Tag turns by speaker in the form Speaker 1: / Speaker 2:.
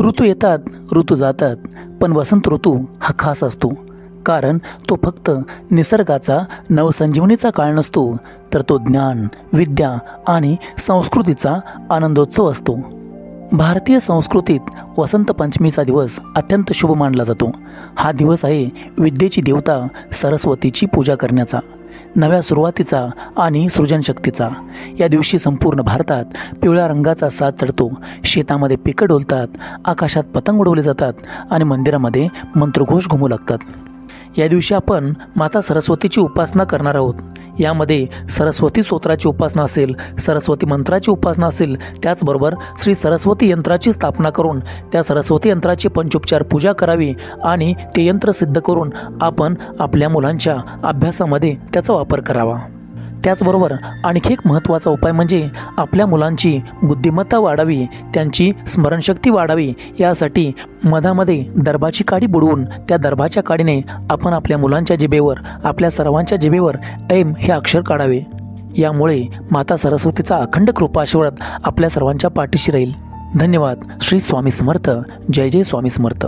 Speaker 1: ऋतू येतात ऋतू जातात पण वसंत ऋतू हा खास असतो. कारण तो फक्त निसर्गाचा नवसंजीवनीचा काळ नसतो तर तो ज्ञान विद्या आणि संस्कृतीचा आनंदोत्सव असतो. भारतीय संस्कृतीत वसंत पंचमीचा दिवस अत्यंत शुभ मानला जातो. हा दिवस आहे विद्येची देवता सरस्वतीची पूजा करण्याचा नव्या सुरुवातीचा आणि सृजनशक्तीचा. या दिवशी संपूर्ण भारतात पिवळ्या रंगाचा साथ चढतो शेतामध्ये पिकं डोलतात आकाशात पतंग उडवले जातात आणि मंदिरामध्ये मंत्रघोष घुमू लागतात. या दिवशी आपण माता सरस्वतीची उपासना करणार आहोत. यामध्ये सरस्वती स्तोत्राची उपासना असेल सरस्वती मंत्राची उपासना असेल त्याचबरोबर श्री सरस्वती यंत्राची स्थापना करून त्या सरस्वती यंत्राची पंचोपचार पूजा करावी आणि ते यंत्र सिद्ध करून आपण आपल्या मुलांच्या अभ्यासामध्ये त्याचा वापर करावा. त्याचबरोबर आणखी एक महत्त्वाचा उपाय म्हणजे आपल्या मुलांची बुद्धिमत्ता वाढावी त्यांची स्मरणशक्ती वाढावी यासाठी मधामध्ये दर्भाची काडी बुडवून त्या दर्भाच्या काडीने आपण आपल्या मुलांच्या जिभेवर आपल्या सर्वांच्या जिभेवर ऐम हे अक्षर काढावे. यामुळे माता सरस्वतीचा अखंड कृपा आशीर्वाद आपल्या सर्वांच्या पाठीशी राहील. धन्यवाद. श्री स्वामी समर्थ. जय जय स्वामी समर्थ.